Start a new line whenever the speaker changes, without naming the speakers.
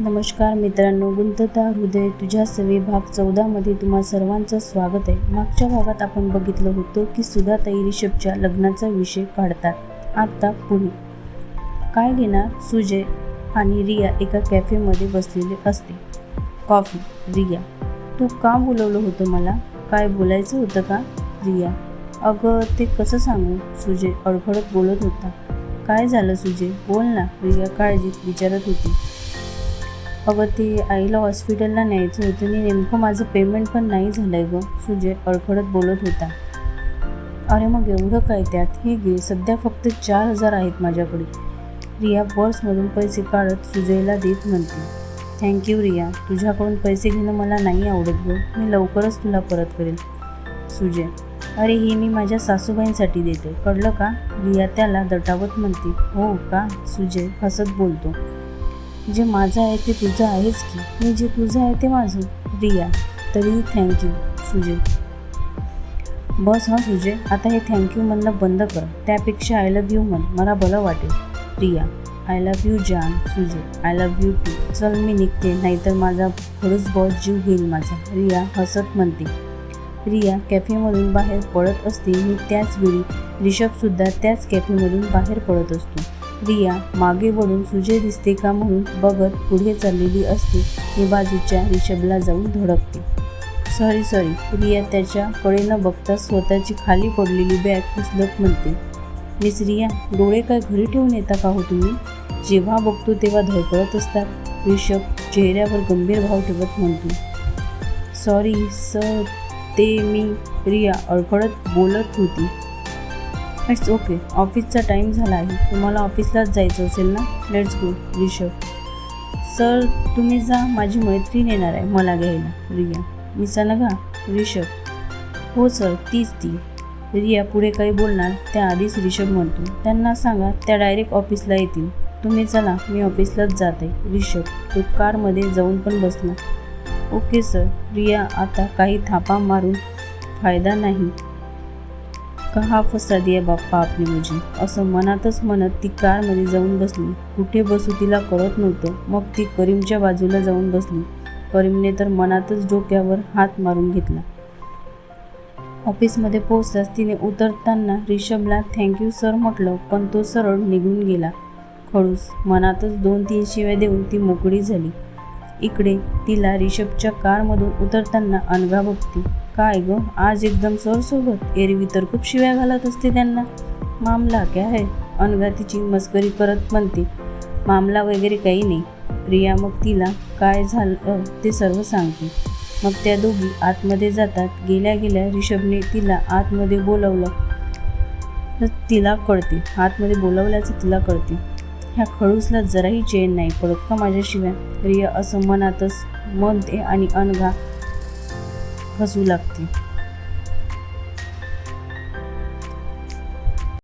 नमस्कार मित्रांनो गुंतता हृदय तुझ्या सवे भाग चौदामध्ये तुम्हा सर्वांचं स्वागत आहे. मागच्या भागात आपण बघितलं होतं की सुधाताई रिषभच्या लग्नाचा विषय काढतात. आता पुढे. काय घेणार? सुजय आणि रिया एका कॅफेमध्ये बसलेले असते. कॉफी. रिया तू का बोलवलं होतं मला? काय बोलायचं होतं का? रिया अगं ते कसं सांगू? सुजय अडखडत बोलत होता. काय झालं सुजय? बोल ना. रिया काळजीत विचारत होती. अगं ते आईला हॉस्पिटलला न्यायचं होतं. आणि नेमकं माझं पेमेंट पण नाही झालं आहे गं. सुजय अडखडत बोलत होता. अरे मग एवढं काय त्यात? हे घे. सध्या फक्त चार हजार आहेत माझ्याकडे. रिया पर्समधून पैसे काढत सुजयला देत म्हणते. Thank you Riya. तुझ्याकडून पैसे घेणं मला नाही आवडत गं. मी लवकरच तुला परत करेल सुजय अरे हे मी माझ्या सासूबाईंसाठी देते. कळलं का? रिया त्याला दटावत म्हणते. हो का? सुजय हसत बोलतो. जे माझं आहे ते तुझं आहेच की. मी जे तुझं आहे ते माझं. रिया. तरी थँक्यू सुजय. बस हां सुजय. आता हे थँक्यू म्हणणं बंद कर. त्यापेक्षा आय लव्ह यू म्हण. मला बरं वाटेल. Riya. I love you Jan Sujay. I love you too चल मी निघते. नाहीतर माझा खरंच बॉस जीव घेईल माझा. रिया हसत म्हणते. रिया कॅफेमधून बाहेर पडत असते. मी त्याच वेळी रिषभसुद्धा त्याच कॅफेमधून बाहेर पडत असतो. रिया मागे वळून सुजय दिसते का म्हणून बघत पुढे चाललेली असते. आणि बाजूच्या रिषभला जाऊन धडकते. सॉरी सॉरी रिया त्याच्याकडे न बघता स्वतःची खाली पडलेली बॅग उचलत म्हणते. मिस रिया डोळे काय घरी ठेवून येता का हो तुम्ही? जेव्हा बघतो तेव्हा धडपडत असतात. ऋषभ चेहऱ्यावर गंभीर भाव ठेवत म्हणतो. सॉरी सर ते मी रिया अडखडत बोलत होती. इट्स ओके ऑफिसचा टाईम झाला आहे. तुम्हाला ऑफिसलाच जायचं असेल ना? लेट्स गो रिषभ सर तुम्ही जा माझी मैत्रीण येणार आहे मला घ्यायला. रिया. मी सनघा रिषभ हो सर तीच ती. रिया पुढे काही बोलणार त्याआधीच रिषभ म्हणतो. त्यांना सांगा त्या डायरेक्ट ऑफिसला येतील. तुम्ही चला मी ऑफिसलाच जात. आहे रिषभ तो कारमध्ये जाऊन पण बसला. ओके सर रिया आता काही थापा मारून फायदा नाही. कहा फसा दिया बाप्पा आपली मुझे असं मनातच म्हणत ती कारमध्ये जाऊन बसली. कुठे बसू तिला कळत नव्हतं. मग ती करीमच्या बाजूला जाऊन बसली. करीमने तर मनातच डोक्यावर हात मारून घेतला. ऑफिसमध्ये पोहोचताच तिने उतरताना रिषभला थँक्यू सर म्हटलं पण तो सरळ निघून गेला. खडूस मनातच दोन तीन शिव्या देऊन ती मोकळी झाली. इकडे तिला रिषभच्या कारमधून उतरताना अनघा बघते. काय ग आज एकदम सरसोबत एरवी तर खूप शिव्या घालत असते त्यांना. मामला क्या है? अनघा तिची मस्करी करत म्हणते. मामला वगैरे काही नाही. प्रिया मग तिला काय झालं ते सर्व सांगते. मग त्या दोघी आतमध्ये जातात. गेल्या गेल्या रिषभने तिला आतमध्ये बोलवलं. तर तिला कळते. आतमध्ये बोलवल्याचं तिला कळते. ह्या खडूसला जराही चैन नाही पडत का माझ्याशिवाय? रिया असं मनातच म्हणते आणि अनघा हसू लागते.